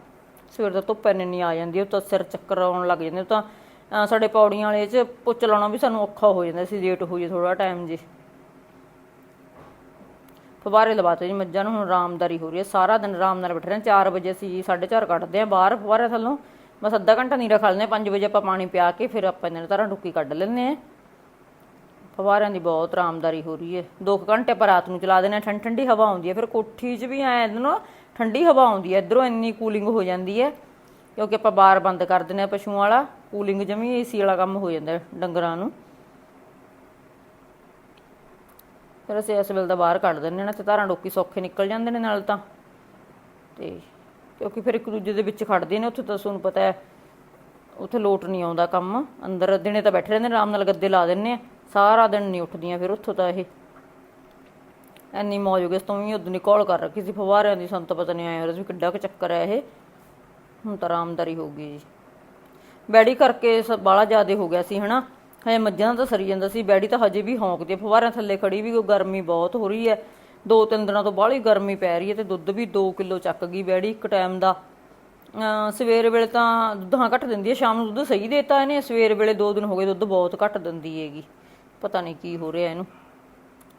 S2: ਸਵੇਰ ਦਾ ਧੁੱਪ ਇੰਨੀ ਨਹੀਂ ਆ ਜਾਂਦੀ ਉਹ ਤਾਂ ਸਿਰ ਚੱਕਰ ਆਉਣ ਲੱਗ ਜਾਂਦੇ ਉਹ ਤਾਂ ਸਾਡੇ ਪੌੜੀਆਂ ਵਾਲੇ 'ਚ ਪੁੱਛ ਲਾਉਣਾ ਵੀ ਸਾਨੂੰ ਔਖਾ ਹੋ ਜਾਂਦਾ ਸੀ ਲੇਟ ਹੋ ਜੇ ਥੋੜਾ ਟਾਈਮ ਜੀ। ਫਵਾਰੇ ਲਵਾਤੇ ਜੀ ਮੱਝਾਂ ਨੂੰ, ਹੁਣ ਆਰਾਮਦਾਰੀ ਹੋ ਰਹੀ ਹੈ। ਸਾਰਾ ਦਿਨ ਆਰਾਮ ਨਾਲ ਬੈਠੇ ਰਹੇ 4 ਵਜੇ ਅਸੀਂ ਜੀ 4:30 ਕੱਢਦੇ ਆ ਬਾਹਰ ਫਵਾਰੇ ਥੱਲੋਂ। ਬਸ ਅੱਧਾ ਘੰਟਾ ਨਹੀਂ ਰੱਖ ਲੈਂਦੇ 5 ਵਜੇ ਆਪਾਂ ਪਾਣੀ ਪਿਆ ਕੇ ਫਿਰ ਆਪਾਂ ਇਹਨਾਂ ਨੂੰ ਧਾਰਾਂ ਡੁੱਕੀ ਕੱਢ ਲੈਂਦੇ ਆ ਫਵਾਰਿਆਂ ਦੀ ਬਹੁਤ ਆਰਾਮਦਾਰੀ ਹੋ ਰਹੀ ਹੈ। 2 ਘੰਟੇ ਪਰ ਰਾਤ ਨੂੰ ਚਲਾ ਦੇਣਾ ਠੰਡ ਠੰਡੀ ਹਵਾ ਆਉਂਦੀ ਹੈ। ਫਿਰ ਕੋਠੀ 'ਚ ਵੀ ਐ ਨਾ ਠੰਡੀ ਹਵਾ ਆਉਂਦੀ ਹੈ, ਇਧਰੋਂ ਇੰਨੀ ਕੂਲਿੰਗ ਹੋ ਜਾਂਦੀ ਹੈ ਕਿਉਂਕਿ ਆਪਾਂ ਬਾਰ ਬੰਦ ਕਰ ਦਿੰਦੇ ਆ ਪਸ਼ੂਆਂ ਵਾਲਾ, ਕੂਲਿੰਗ ਜਮੀ ਏਸੀ ਵਾਲਾ ਕੰਮ ਹੋ ਜਾਂਦਾ ਡੰਗਰਾਂ ਨੂੰ। ਫਿਰ ਅਸੀਂ ਇਸ ਵੇਲੇ ਦਾ ਬਾਹਰ ਕੱਢ ਦਿੰਦੇ ਨਾ ਤੇ ਧਾਰਾਂ ਡੋਕੀ ਸੌਖੇ ਨਿਕਲ ਜਾਂਦੇ ਨੇ ਨਾਲ ਤਾਂ। ਤੇ ਕਿਉਂਕਿ ਫਿਰ ਇੱਕ ਦੂਜੇ ਦੇ ਵਿੱਚ ਖੜਦੇ ਨੇ, ਉੱਥੇ ਤਾਂ ਤੁਹਾਨੂੰ ਪਤਾ ਹੈ, ਉੱਥੇ ਲੋਟ ਨਹੀਂ ਆਉਂਦਾ ਕੰਮ। ਅੰਦਰ ਦਿਨੇ ਤਾਂ ਬੈਠੇ ਰਹਿੰਦੇ ਆਰਾਮ ਨਾਲ ਗੱਦੇ ਲਾ ਦਿੰਨੇ ਆ, ਸਾਰਾ ਦਿਨ ਨਹੀਂ ਉੱਠਦੀਆਂ ਫਿਰ ਉੱਥੋਂ ਤਾਂ ਇਹ। ਐਨੀ ਮੌਜ ਹੋ ਗਈ ਇਸ ਤੋਂ ਵੀ ਉਦੋਂ ਕਾਲ ਕਰ ਰੱਖੀ ਸੀ, ਫਵਾਰਿਆਂ ਦੀ ਸੰਤ ਪਤਾ ਨਹੀਂ ਆਇਆ ਵੀ ਕਿੱਡਾ ਕੁ ਚੱਕਰ ਹੈ ਇਹ। ਹੁਣ ਤਾਂ ਆਰਾਮਦਾਰੀ ਹੋ ਗਈ ਜੀ। ਬੈੜੀ ਕਰਕੇ ਬਾਲਾ ਜ਼ਿਆਦੇ ਹੋ ਗਿਆ ਸੀ, ਹਨਾ? ਹਜੇ ਮੱਝਾਂ ਦਾ ਸਰੀ ਜਾਂਦਾ ਸੀ, ਬੈੜੀ ਤਾਂ ਹਜੇ ਵੀ ਹੌਂਕਦੀ ਆ, ਫਵਾਰਿਆਂ ਥੱਲੇ ਖੜੀ ਵੀ ਗਰਮੀ ਬਹੁਤ ਹੋ ਰਹੀ ਹੈ। ਦੋ ਤਿੰਨ ਦਿਨਾਂ ਤੋਂ ਬਾਹਲੀ ਗਰਮੀ ਪੈ ਰਹੀ ਹੈ ਤੇ ਦੁੱਧ ਵੀ 2 ਕਿਲੋ ਚੱਕ ਗਈ ਬੈੜੀ ਇੱਕ ਟਾਈਮ ਦਾ। ਸਵੇਰ ਵੇਲੇ ਤਾਂ ਦੁੱਧ ਘੱਟ ਦਿੰਦੀ ਹੈ, ਸ਼ਾਮ ਨੂੰ ਦੁੱਧ ਸਹੀ ਦੇਤਾ ਇਹਨੇ, ਸਵੇਰ ਵੇਲੇ 2 ਦਿਨ ਹੋ ਗਏ ਦੁੱਧ ਬਹੁਤ ਘੱਟ ਦਿੰਦੀ ਹੈਗੀ। ਪਤਾ ਨਹੀਂ ਕੀ ਹੋ ਰਿਹਾ ਇਹਨੂੰ।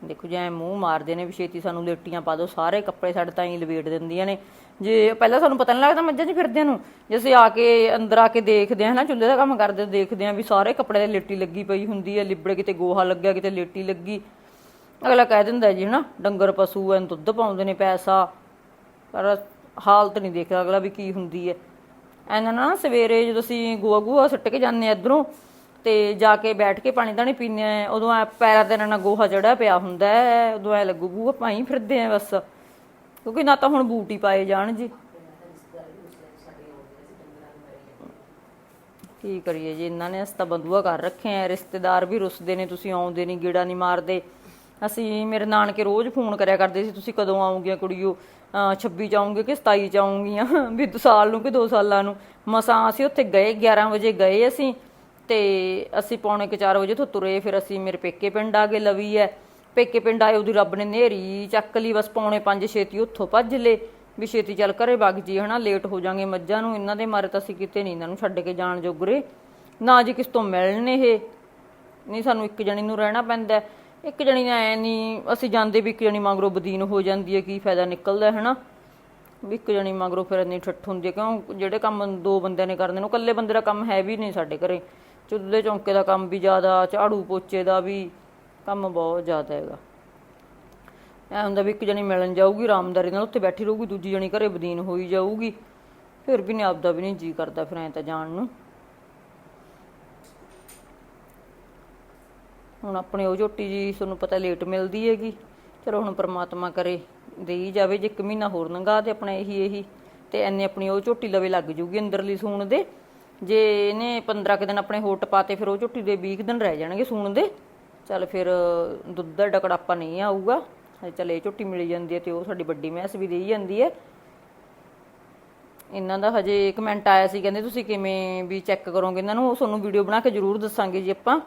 S2: ਦੇਖੋ ਜੇ ਮੂੰਹ ਮਾਰਦੇ ਨੇ ਵੀ ਛੇਤੀ ਸਾਨੂੰ ਲੇਟੀਆਂ ਪਾ ਦਿਓ, ਸਾਰੇ ਕੱਪੜੇ ਸਾਡੇ ਤਾਂ ਹੀ ਲਵੇਟ ਦਿੰਦੀਆਂ ਨੇ। ਜੇ ਪਹਿਲਾਂ ਸਾਨੂੰ ਪਤਾ ਨਹੀਂ ਲੱਗਦਾ ਮੱਝਾਂ 'ਚ ਫਿਰਦਿਆਂ ਨੂੰ, ਜੇ ਅਸੀਂ ਆ ਕੇ ਅੰਦਰ ਆ ਕੇ ਦੇਖਦੇ ਹਾਂ ਨਾ, ਚੁੱਲ੍ਹੇ ਦਾ ਕੰਮ ਕਰਦੇ, ਦੇਖਦੇ ਹਾਂ ਵੀ ਸਾਰੇ ਕੱਪੜੇ ਤੇ ਲੇਟੀ ਲੱਗੀ ਪਈ ਹੁੰਦੀ ਹੈ, ਲਿਬੜ ਕਿਤੇ ਗੋਹਾ ਲੱਗਿਆ, ਕਿਤੇ ਲੇਟੀ ਲੱਗੀ। ਅਗਲਾ ਕਹਿ ਦਿੰਦਾ ਜੀ, ਹਨਾ, ਡੰਗਰ ਪਸ਼ੂ ਐਨ ਦੁੱਧ ਪਾਉਂਦੇ ਨੇ ਪੈਸਾ। ਪਰ ਹਾਲਤ ਨਹੀਂ ਦੇਖਦਾ ਅਗਲਾ ਵੀ ਕੀ ਹੁੰਦੀ ਹੈ ਇਹਨਾਂ ਨਾ ਸਵੇਰੇ ਜਦੋਂ ਅਸੀਂ ਗੋਆ ਗੋਆ ਸੁੱਟ ਕੇ ਜਾਂਦੇ ਆ ਇਧਰੋਂ, ਤੇ ਜਾ ਕੇ ਬੈਠ ਕੇ ਪਾਣੀ ਦਾਣੀ ਪੀਂਦੇ ਆ, ਉਦੋਂ ਐ ਪੈਰਾਂ ਤੇ ਨਾ ਗੋਹਾ ਜੜਾ ਪਿਆ ਹੁੰਦਾ ਹੈ ਉਦੋਂ ਐ ਲੱਗੂ ਗੂਆ ਪਾਈ ਫਿਰਦੇ ਆ ਬਸ। ਕਿਉਂਕਿ ਨਾ ਤਾਂ ਹੁਣ ਬੂਟੀ ਪਾਏ ਜਾਣ ਜੀ। ਕੀ ਕਰੀਏ ਜੀ, ਇਹਨਾਂ ਨੇ ਅਸਤਾ ਬੰਦੂਆ ਕਰ ਰੱਖੇ ਆ, ਰਿਸ਼ਤੇਦਾਰ ਵੀ ਰੁੱਸਦੇ ਨੇ, ਤੁਸੀਂ ਆਉਂਦੇ ਨਹੀਂ ਗੇੜਾ ਨਹੀਂ ਮਾਰਦੇ। ਅਸੀਂ ਮੇਰੇ ਨਾਨਕੇ ਰੋਜ਼ ਫੋਨ ਕਰਿਆ ਕਰਦੇ ਸੀ, ਤੁਸੀਂ ਕਦੋਂ ਆਉਂਗੀਆਂ ਕੁੜੀਓ? ਅਹ 26 ਚ ਆਉਂਗੇ ਕਿ 27 ਚ ਆਉਂਗੀਆਂ? (laughs) ਵੀ ਦੋ ਸਾਲ ਨੂੰ ਕਿ ਦੋ ਸਾਲਾਂ ਨੂੰ? ਮਸਾਂ ਅਸੀਂ ਉੱਥੇ ਗਏ 11 ਵਜੇ ਗਏ ਅਸੀਂ, ਤੇ ਅਸੀਂ ਪੌਣੇ ਕੁ 4 ਵਜੇ ਤੋਂ ਤੁਰੇ, ਫਿਰ ਅਸੀਂ ਮੇਰੇ ਪੇਕੇ ਪਿੰਡ ਆ ਗਏ, ਲਵੀ ਐ ਪੇਕੇ ਪਿੰਡ ਆਏ, ਉਹਦੀ ਰੱਬ ਨੇ ਨੇਰੀ ਚੱਕ ਲਈ, ਬਸ ਪੌਣੇ 5 ਛੇਤੀ ਉੱਥੋਂ ਭੱਜ ਲੇ ਵੀ ਛੇਤੀ ਚੱਲ ਘਰੇ ਵਗ ਜੀ ਹਨਾ ਲੇਟ ਹੋ ਜਾਾਂਗੇ ਮੱਝਾਂ ਨੂੰ, ਇਹਨਾਂ ਦੇ ਮਾਰੇ ਤਾਂ ਅਸੀਂ ਕਿਤੇ ਨਹੀਂ, ਇਹਨਾਂ ਨੂੰ ਛੱਡ ਕੇ ਜਾਣ ਜੋਗਰੇ। ਨਾ ਜੀ ਕਿਸ ਤੋਂ ਮਿਲਣ ਇਹ, ਨਹੀਂ ਸਾਨੂੰ ਇੱਕ ਜਣੇ ਨੂੰ ਰਹਿਣਾ ਪੈਂਦਾ। ਇੱਕ ਜਣੀ ਨੇ ਐ ਨਹੀਂ ਅਸੀਂ ਜਾਂਦੇ ਵੀ ਇੱਕ ਜਣੀ ਮਗਰੋਂ ਬਦੀਨ ਹੋ ਜਾਂਦੀ ਹੈ, ਕੀ ਫਾਇਦਾ ਨਿਕਲਦਾ ਹੈ, ਹਨਾ? ਵੀ ਇੱਕ ਜਣੀ ਮਗਰੋਂ ਫਿਰ ਇੰਨੀ ਠੱਠ ਹੁੰਦੀ ਹੈ, ਕਿਉਂ? ਜਿਹੜੇ ਕੰਮ ਦੋ ਬੰਦਿਆਂ ਨੇ ਕਰਨੇ ਨੇ, ਉਹ ਇਕੱਲੇ ਬੰਦੇ ਦਾ ਕੰਮ ਹੈ ਵੀ ਨਹੀਂ ਸਾਡੇ ਘਰੇ। ਚੁੱਲ੍ਹੇ ਚੌਂਕੇ ਦਾ ਕੰਮ ਵੀ ਜ਼ਿਆਦਾ, ਝਾੜੂ ਪੋਚੇ ਦਾ ਵੀ ਕੰਮ ਬਹੁਤ ਜ਼ਿਆਦਾ ਹੈਗਾ। ਐ ਹੁੰਦਾ ਵੀ ਇੱਕ ਜਣੀ ਮਿਲਣ ਜਾਊਗੀ ਆਰਾਮਦਾਰੀ ਨਾਲ ਉੱਥੇ ਬੈਠੀ ਰਹੂਗੀ, ਦੂਜੀ ਜਣੀ ਘਰੇ ਬਦੀਨ ਹੋਈ ਜਾਊਗੀ। ਫਿਰ ਵੀ ਨਹੀਂ ਆਪਦਾ ਵੀ ਨਹੀਂ ਜੀ ਕਰਦਾ ਫਿਰ ਐ ਤਾਂ ਜਾਣ ਨੂੰ। ਹੁਣ ਆਪਣੀ ਉਹ ਝੋਟੀ ਜੀ, ਤੁਹਾਨੂੰ ਪਤਾ ਲੇਟ ਮਿਲਦੀ ਹੈਗੀ। ਚਲੋ ਹੁਣ ਪ੍ਰਮਾਤਮਾ ਕਰੇ, ਦੇਈ ਜਾਵੇ, ਜੇ ਇੱਕ ਮਹੀਨਾ ਹੋਰ ਲੰਘਾ ਤੇ ਆਪਣਾ ਇਹੀ ਇਹੀ। ਤੇ ਐਨੇ ਆਪਣੀ ਉਹ ਝੋਟੀ ਲਵੇ ਲੱਗ ਜੂਗੀ ਅੰਦਰਲੀ ਸੂਣ ਦੇ। ਜੇ ਇਹਨੇ 15 ਕੁ ਦਿਨ ਆਪਣੇ ਹੋਟ ਪਾਤੇ, ਫਿਰ ਉਹ ਝੋਟੀ ਦੇ 20 ਦਿਨ ਰਹਿ ਜਾਣਗੇ ਸੂਣ ਦੇ। ਚੱਲ ਫਿਰ ਦੁੱਧ ਦਾ ਡਕੜਾਪਾ ਨਹੀਂ ਆਊਗਾ। ਚੱਲ ਇਹ ਝੋਟੀ ਮਿਲ ਜਾਂਦੀ ਹੈ ਤੇ ਉਹ ਸਾਡੀ ਵੱਡੀ ਮੈਸ ਵੀ ਦੇਈ ਜਾਂਦੀ ਹੈ। ਇਹਨਾਂ ਦਾ ਹਜੇ ਕਮੈਂਟ ਆਇਆ ਸੀ, ਕਹਿੰਦੇ ਤੁਸੀਂ ਕਿਵੇਂ ਵੀ ਚੈੱਕ ਕਰੋਗੇ? ਇਹਨਾਂ ਨੂੰ ਉਹ ਤੁਹਾਨੂੰ ਵੀਡੀਓ ਬਣਾ ਕੇ ਜ਼ਰੂਰ ਦੱਸਾਂਗੇ ਜੀ ਆਪਾਂ।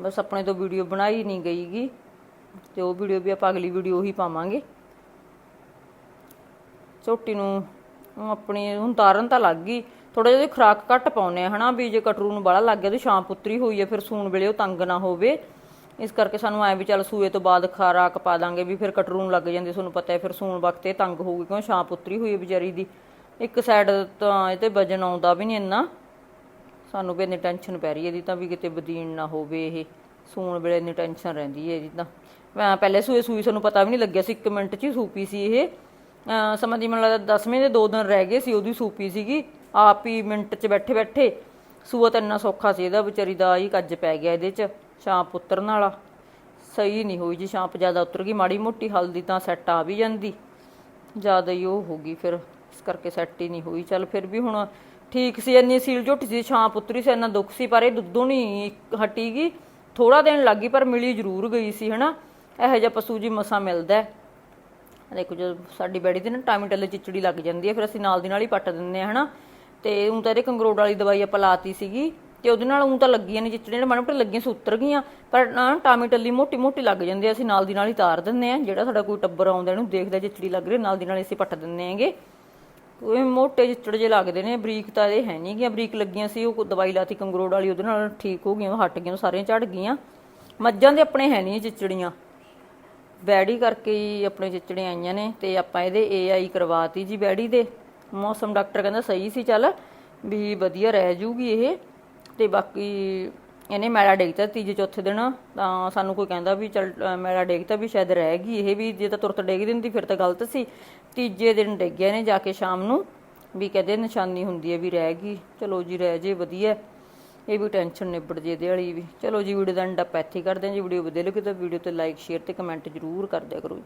S2: ਬਸ ਆਪਣੇ ਤੋਂ ਵੀਡੀਓ ਬਣਾਈ ਨਹੀਂ ਗਈਗੀ। ਤੇ ਉਹ ਵੀਡੀਓ ਵੀ ਆਪਾਂ ਅਗਲੀ ਵੀਡੀਓ ਹੀ ਪਾਵਾਂਗੇ। ਝੋਟੀ ਨੂੰ ਆਪਣੀ, ਹੁਣ ਤਾਰਨ ਤਾਂ ਲੱਗ ਗਈ। ਥੋੜਾ ਜਿਹਾ ਖੁਰਾਕ ਘੱਟ ਪਾਉਨੇ ਆ, ਹਨਾ? ਵੀ ਜੇ ਕਟਰੂ ਨੂੰ ਬੜਾ ਲੱਗ ਗਿਆ ਤੇ ਸ਼ਾਮ ਪੁੱਤਰੀ ਹੋਈ ਹੈ ਫਿਰ ਸੂਣ ਵੇਲੇ ਉਹ ਤੰਗ ਨਾ ਹੋਵੇ। ਇਸ ਕਰਕੇ ਸਾਨੂੰ ਐ ਵੀ ਚੱਲ ਸੂਏ ਤੋਂ ਬਾਅਦ ਖੁਰਾਕ ਪਾ ਦਾਂਗੇ ਵੀ ਫਿਰ ਕਟਰੂ ਨੂੰ ਲੱਗ ਜਾਂਦੀ, ਤੁਹਾਨੂੰ ਪਤਾ ਹੈ, ਫਿਰ ਸੂਣ ਵਕਤ ਇਹ ਤੰਗ ਹੋਊਗੀ, ਕਿਉਂ? ਸ਼ਾਮ ਪੁੱਤਰੀ ਹੋਈ ਹੈ ਵਿਚਾਰੀ ਦੀ। ਇੱਕ ਸਾਈਡ ਤਾਂ ਇਹ ਤੇ ਵਜਨ ਆਉਂਦਾ ਵੀ ਨਹੀਂ ਇੰਨਾ। ਸਾਨੂੰ ਵੀ ਇੰਨੀ ਟੈਨਸ਼ਨ ਪੈ ਰਹੀ ਹੈ, ਇਹਦੀ ਤਾਂ ਵੀ ਕਿਤੇ ਬਦੀਨ ਨਾ ਹੋਵੇ ਇਹ। ਸੂਣ ਵੇਲੇ ਇੰਨੀ ਟੈਨਸ਼ਨ ਰਹਿੰਦੀ ਹੈ ਇਹਦੀ ਤਾਂ। ਮੈਂ ਪਹਿਲੇ ਸੂਏ ਸੂਈ ਸਾਨੂੰ ਪਤਾ ਵੀ ਨਹੀਂ ਲੱਗਿਆ ਸੀ 1 ਮਿੰਟ 'ਚ ਹੀ ਸੂਪੀ ਸੀ ਇਹ। ਅਹ ਸਮਾਂ ਦੀ ਮੈਨੂੰ ਲੱਗਦਾ 10ਵੇਂ ਦੇ 2 ਦਿਨ ਰਹਿ ਗਏ ਸੀ, ਉਹਦੀ ਸੂਪੀ ਸੀਗੀ। ਆਪ ਹੀ ਮਿੰਟ 'ਚ ਬੈਠੇ ਬੈਠੇ ਸੂਆ ਤਾਂ ਇੰਨਾ ਸੌਖਾ ਸੀ ਇਹਦਾ, ਵਿਚਾਰੀ ਦਾ ਹੀ ਕੱਜ ਪੈ ਗਿਆ ਇਹਦੇ 'ਚ, ਛਾਂਪ ਉਤਰਨ ਵਾਲਾ। ਸਹੀ ਨਹੀਂ ਹੋਈ ਜੀ ਛਾਂਪ, ਜ਼ਿਆਦਾ ਉਤਰ ਗਈ, ਮਾੜੀ ਮੋਟੀ ਹਲਦੀ ਤਾਂ ਸੈੱਟ ਆ ਵੀ ਜਾਂਦੀ। ਜ਼ਿਆਦਾ ਹੀ ਉਹ ਹੋ ਗਈ ਫਿਰ, ਇਸ ਕਰਕੇ ਸੈੱਟ ਹੀ ਨਹੀਂ ਹੋਈ। ਚੱਲ ਫਿਰ ਵੀ ਹੁਣ ਠੀਕ ਸੀ, ਇੰਨੀ ਸੀਲ ਝੁੱਟੀ ਸੀ, ਛਾਂ ਪੁੱਤਰੀ ਸੀ, ਇੰਨਾ ਦੁੱਖ ਸੀ, ਪਰ ਇਹ ਦੁੱਧੋਂ ਨਹੀਂ ਹਟੀ ਗਈ ਥੋੜਾ ਦਿਨ ਲੱਗੀ ਪਰ ਮਿਲੀ ਜ਼ਰੂਰ ਗਈ ਸੀ, ਹਨਾ? ਇਹੋ ਜਿਹਾ ਪਸ਼ੂ ਜੀ ਮਸਾ ਮਿਲਦਾ ਹੈ। ਦੇਖੋ, ਜਦੋਂ ਸਾਡੀ ਬੈੜੀ ਤੇ ਨਾ ਟਾਮੀ ਚਿਚੜੀ ਲੱਗ ਜਾਂਦੀ ਹੈ, ਫਿਰ ਅਸੀਂ ਨਾਲ ਦੀ ਨਾਲ ਹੀ ਪੱਟ ਦਿੰਦੇ ਆ ਹਨਾ? ਤੇ ਉਂ ਤਾਂ ਇਹਦੇ ਕੰਗਰੋੜ ਵਾਲੀ ਦਵਾਈ ਆਪਾਂ ਲਾਤੀ ਸੀਗੀ, ਤੇ ਉਹਦੇ ਨਾਲ ਉਂ ਤਾਂ ਲੱਗੀਆਂ ਨੇ ਚਿਚੜੀਆਂ ਨੇ ਮਾੜੇ ਲੱਗੀਆਂ ਸੀ ਉਤਰ ਗਈਆਂ, ਪਰ ਨਾ ਟਾਮੀ ਮੋਟੀ ਮੋਟੀ ਲੱਗ ਜਾਂਦੀ ਆ ਅਸੀਂ ਨਾਲ ਦੀ ਨਾਲ ਹੀ ਤਾਰ ਦਿੰਦੇ ਆ ਜਿਹੜਾ ਸਾਡਾ ਕੋਈ ਟੱਬਰ ਆਉਂਦਾ, ਇਹਨੂੰ ਦੇਖਦਾ ਚਿਚੜੀ ਲੱਗ ਰਹੀ ਨਾਲ ਦੀ ਨਾਲ ਅਸੀਂ ਪੱਟ ਦਿੰਦੇ ਆਂਗੇ ਉਹ ਮੋਟੇ ਚਿਚੜ ਜੇ ਲੱਗਦੇ ਨੇ, ਬਰੀਕ ਤਾਂ ਇਹ ਹੈ ਨਹੀਂ ਗਿਆ ਬਰੀਕ ਲੱਗੀਆਂ ਸੀ, ਉਹ ਦਵਾਈ ਲਾਤੀ ਕੰਗਰੋੜ ਵਾਲੀ, ਉਹਦੇ ਨਾਲ ਠੀਕ ਹੋ ਗਈਆਂ, ਉਹ ਹਟ ਗਈਆਂ, ਉਹ ਸਾਰੀਆਂ ਝੜ ਗਈਆਂ। ਮੱਝਾਂ ਦੇ ਆਪਣੇ ਹੈ ਨਹੀਂ ਚਿਚੜੀਆਂ ਬੈੜੀ ਕਰਕੇ ਹੀ ਆਪਣੇ ਚਿਚੜੀਆਂ ਆਈਆਂ ਨੇ, ਤੇ ਆਪਾਂ ਇਹਦੇ ਏਆਈ ਕਰਵਾਤੀ ਜੀ ਬੈੜੀ ਦੇ। ਮੌਸਮ ਡਾਕਟਰ ਕਹਿੰਦਾ ਸਹੀ ਸੀ, ਚੱਲ ਵੀ ਵਧੀਆ ਰਹਿ ਜੂਗੀ ਇਹ, ਤੇ ਬਾਕੀ ਇਹਨੇ ਮੈਲਾ ਡੇਗਤਾ ਤੀਜੇ ਚੌਥੇ ਦਿਨ ਤਾਂ ਸਾਨੂੰ ਕੋਈ ਕਹਿੰਦਾ ਵੀ ਚੱਲ ਅ, ਮੈਲਾ ਡੇਗਤਾ ਵੀ ਸ਼ਾਇਦ ਰਹਿ ਗਈ ਇਹ ਵੀ ਜੇ ਤਾਂ ਤੁਰਤ ਡੇਗ ਦਿੰਦੀ ਫਿਰ ਤਾਂ ਗਲਤ ਸੀ। ਤੀਜੇ ਦਿਨ ਡੇਗਿਆ ਨੇ ਜਾ ਕੇ ਸ਼ਾਮ ਨੂੰ ਵੀ ਕਹਦੇ ਨਿਸ਼ਾਨੀ ਹੁੰਦੀ ਹੈ ਵੀ ਰਹਿ ਗਈ ਚਲੋ ਜੀ ਰਹਿ ਜੇ ਵਧੀਆ। ਇਹ ਵੀ ਟੈਨਸ਼ਨ ਨਿਬੜ ਜੇ ਇਹਦੇ ਵਾਲੀ ਵੀ। ਚਲੋ ਜੀ ਵੀਡੀਓ ਦਾ ਐਂਡ ਆਪਾਂ ਇੱਥੇ ਹੀ ਕਰਦੇ ਹਾਂ ਜੀ ਵੀਡੀਓ ਵਧੀਆ ਲੱਗੇ ਤਾਂ ਵੀਡੀਓ ਤੇ ਲਾਈਕ ਸ਼ੇਅਰ ਤੇ ਕਮੈਂਟ ਜ਼ਰੂਰ ਕਰ ਦਿਆ ਕਰੋ ਜੀ।